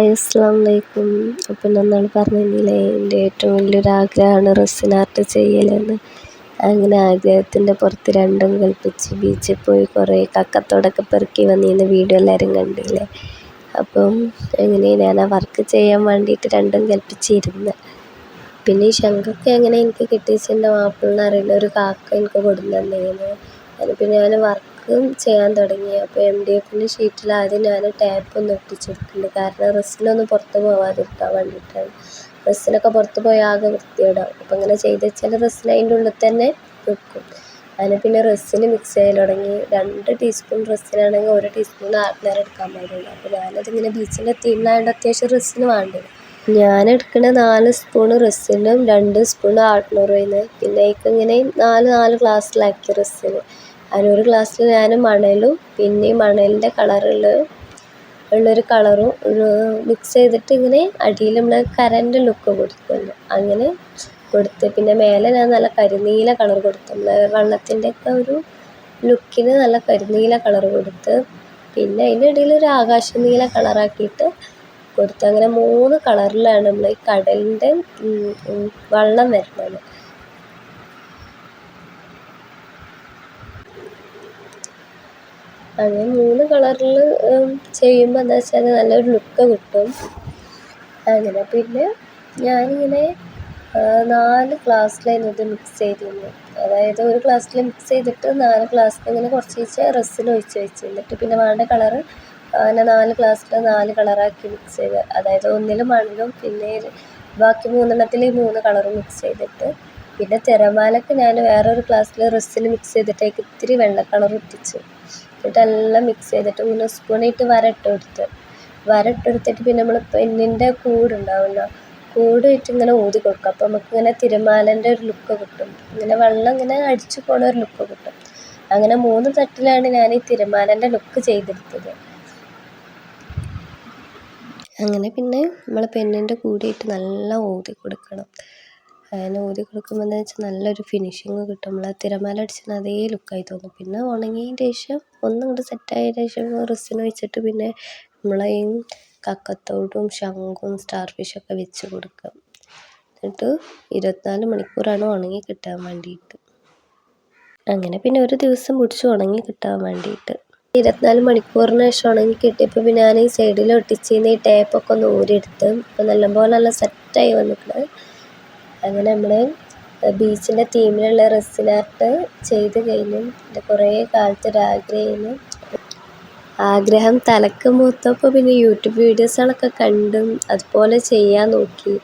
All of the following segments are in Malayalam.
ഹായ് അസ്സാം വലൈക്കും അപ്പം നമ്മൾ പറഞ്ഞില്ലേ എന്റെ ഏറ്റവും വലിയൊരു ആഗ്രഹമാണ് റെസിൻ ആർട്ട് ചെയ്യലെന്ന്. അങ്ങനെ ആഗ്രഹത്തിന്റെ പുറത്ത് രണ്ടും കൽപ്പിച്ച് ബീച്ചിൽ പോയി കുറേ കക്കത്തോടൊക്കെ പെറുക്കി വന്നിരുന്ന വീഡിയോ എല്ലാവരും കണ്ടില്ലേ? അപ്പം എങ്ങനെ ഞാൻ ആ വർക്ക് ചെയ്യാൻ വേണ്ടിയിട്ട് രണ്ടും കൽപ്പിച്ചിരുന്നു? പിന്നെ ഈ ശംഖൊക്കെ എങ്ങനെ എനിക്ക് കിട്ടിയെന്ന് മാപ്പിളിന് അറിയുന്ന ഒരു കാക്ക എനിക്ക് കൊടുന്നു തന്നേന്ന് അതിപ്പോൾ ഞാൻ വർക്കും ചെയ്യാൻ തുടങ്ങി. അപ്പോൾ എം ഡി എഫിന്റെ ഷീറ്റിൽ ആദ്യം ഞാൻ ടാപ്പ് ഒന്ന് ഒട്ടിച്ചെടുക്കുന്നുണ്ട് കാരണം റെസിനൊന്നും പുറത്ത് പോവാതിരിക്കാൻ വേണ്ടിയിട്ടാണ് റെസിനൊക്കെ പുറത്ത് പോയാൽ ആകെ വൃത്തികേടാവും. അപ്പോൾ അങ്ങനെ ചെയ്ത് വെച്ചാൽ റെസിൻ അതിന്റെ ഉള്ളിൽ തന്നെ വെക്കും. അതിന് പിന്നെ റെസിന് മിക്സ് ചെയ്യൽ തുടങ്ങി. രണ്ട് ടീസ്പൂൺ റസ്സിനാണെങ്കിൽ ഒരു ടീസ്പൂൺ ആർട്ട്നർ എടുക്കാൻ പാടുള്ളൂ. അപ്പോൾ ഞാനതിങ്ങനെ ബീച്ചിന്റെ തീമിലായതുകൊണ്ട് അത്യാവശ്യം റസ്സിന് വേണ്ടത് ഞാൻ എടുക്കുന്ന നാല് സ്പൂൺ റസ്സിനും രണ്ട് സ്പൂൺ ആർട്ട്നറും പിന്നെ ഇങ്ങനെ നാല് നാല് ഗ്ലാസ്സിലാക്കി റെസിന് ഒരു ഗ്ലാസ്സിൽ ഞാൻ മണലും പിന്നെ മണലിന്റെ കളറുള്ള ഉള്ളൊരു കളറും മിക്സ് ചെയ്തിട്ട് ഇങ്ങനെ അടിയിൽ നമ്മൾ കരന്റെ ലുക്ക് കൊടുക്കുമല്ലോ അങ്ങനെ കൊടുത്ത് പിന്നെ മേലെ ഞാൻ നല്ല കരിനീല കളർ കൊടുത്തു. നമ്മളെ വെള്ളത്തിന്റെയൊക്കെ ഒരു ലുക്കിന് നല്ല കരിനീല കളർ കൊടുത്ത് പിന്നെ അതിനിടയിൽ ഒരു ആകാശ നീല കളറാക്കിയിട്ട് കൊടുത്ത്. അങ്ങനെ മൂന്ന് കളറിലാണ് നമ്മൾ ഈ കടലിന്റെ വെള്ളം വരുന്നത്. അങ്ങനെ മൂന്ന് കളറിൽ ചെയ്യുമ്പോൾ എന്താ വെച്ചാൽ നല്ലൊരു ലുക്ക് കിട്ടും. അങ്ങനെ പിന്നെ ഞാനിങ്ങനെ നാല് ക്ലാസ്സിലായിരുന്നു ഇത് മിക്സ് ചെയ്തിരുന്നു അതായത് ഒരു ക്ലാസ്സിൽ മിക്സ് ചെയ്തിട്ട് നാല് ക്ലാസ്സിൽ ഇങ്ങനെ കുറച്ച് വെച്ച് റെസിൻ ഒഴിച്ച് വെച്ച്. എന്നിട്ട് പിന്നെ വേണ്ട കളറ് അങ്ങനെ നാല് ക്ലാസ്സിൽ നാല് കളറാക്കി മിക്സ് ചെയ്ത്. അതായത് ഒന്നിൽ മണ്ണിലും പിന്നെ ബാക്കി മൂന്നെണ്ണത്തിൽ ഈ മൂന്ന് കളറും മിക്സ് ചെയ്തിട്ട്. പിന്നെ തിരമാലക്ക് ഞാൻ വേറൊരു ക്ലാസ്സിൽ റെസിൻ മിക്സ് ചെയ്തിട്ടേക്ക് ഇത്തിരി വെള്ള കളർ ഒട്ടിച്ചു എന്നിട്ട് എല്ലാം മിക്സ് ചെയ്തിട്ട് ഇങ്ങനെ സ്പൂണിട്ട് വരട്ടെടുത്ത് ഇട്ട് കൊടുത്ത് വര ഇട്ട് കൊടുത്തിട്ട് പിന്നെ നമ്മൾ പെന്നിന്റെ കൂടുണ്ടാവുമല്ലോ കൂട് ഇട്ട് ഇങ്ങനെ ഊതി കൊടുക്കും. അപ്പോൾ നമുക്ക് ഇങ്ങനെ തിരുമാലന്റെ ഒരു ലുക്ക് കിട്ടും. ഇങ്ങനെ വെള്ളം ഇങ്ങനെ അടിച്ചു പോണ ഒരു ലുക്ക് കിട്ടും. അങ്ങനെ മൂന്ന് തട്ടിലാണ് ഞാൻ ഈ തിരുമാലന്റെ ലുക്ക് ചെയ്തെടുത്തത്. അങ്ങനെ പിന്നെ നമ്മൾ പെണ്ണിന്റെ കൂടിയിട്ട് നല്ല ഊതി കൊടുക്കണം. അങ്ങനെ ഊതി കൊടുക്കുമ്പോൾ എന്താ വെച്ചാൽ നല്ലൊരു ഫിനിഷിങ് കിട്ടും. നമ്മൾ തിരമാല അടിച്ചിന് അതേ ലുക്കായി തോന്നും. പിന്നെ ഉണങ്ങിയതിന് ശേഷം ഒന്നും കൂടി സെറ്റായതിന് ശേഷം റെസിൻ വെച്ചിട്ട് പിന്നെ നമ്മളെ ഈ കക്കത്തോടും ശംഖും സ്റ്റാർ ഫിഷൊക്കെ വെച്ച് കൊടുക്കുക എന്നിട്ട് ഇരുപത്തിനാല് മണിക്കൂറാണ് ഉണങ്ങി കിട്ടാൻ വേണ്ടിയിട്ട് അങ്ങനെ പിന്നെ ഒരു ദിവസം പിടിച്ച് ഉണങ്ങി കിട്ടാൻ വേണ്ടിയിട്ട് ഇരുപത്തിനാല് മണിക്കൂറിന് ശേഷം ഉണങ്ങി കിട്ടിയപ്പോൾ പിന്നെ ഞാൻ ഈ സൈഡിൽ ഒട്ടിച്ചിരുന്ന ഈ ടേപ്പൊക്കെ ഒന്ന് ഊരിയെടുത്ത് അപ്പോൾ നല്ലപോലെ നല്ല സെറ്റായി വന്നിട്ടുണ്ട് അങ്ങനെ നമ്മൾ ബീച്ചിന്റെ തീമിലുള്ള റെസിൻ ആർട്ട് ചെയ്ത് കഴിഞ്ഞു. എന്റെ കുറേ കാലത്തെ ഒരു ആഗ്രഹം. തലക്ക് മൂത്തപ്പോൾ പിന്നെ യൂട്യൂബ് വീഡിയോസുകളൊക്കെ കണ്ടും അതുപോലെ ചെയ്യാൻ നോക്കി.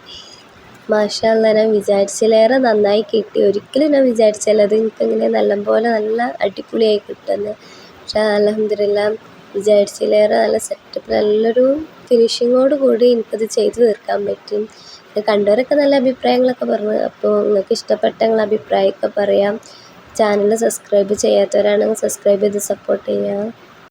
മാഷാ അല്ലാ ഞാൻ വിചാരിച്ചതിലേറെ നന്നായി കിട്ടി. ഒരിക്കലും ഞാൻ വിചാരിച്ചില്ല അത് എനിക്കിങ്ങനെ നല്ലപോലെ നല്ല അടിപൊളിയായി കിട്ടുമെന്ന്. പക്ഷേ അൽഹംദുലില്ലാ വിചാരിച്ചതിലേറെ നല്ല സെറ്റപ്പ് നല്ലൊരു ഫിനിഷിങ്ങോട് കൂടി എനിക്കത് ചെയ്തു തീർക്കാൻ പറ്റും. കണ്ടവരൊക്കെ നല്ല അഭിപ്രായങ്ങളൊക്കെ പറഞ്ഞു. അപ്പോൾ നിങ്ങൾക്ക് ഇഷ്ടപ്പെട്ട നിങ്ങളുടെ അഭിപ്രായമൊക്കെ പറയാം. ചാനൽ സബ്സ്ക്രൈബ് ചെയ്യാത്തവരാണെങ്കിൽ സബ്സ്ക്രൈബ് ചെയ്ത് സപ്പോർട്ട് ചെയ്യുക.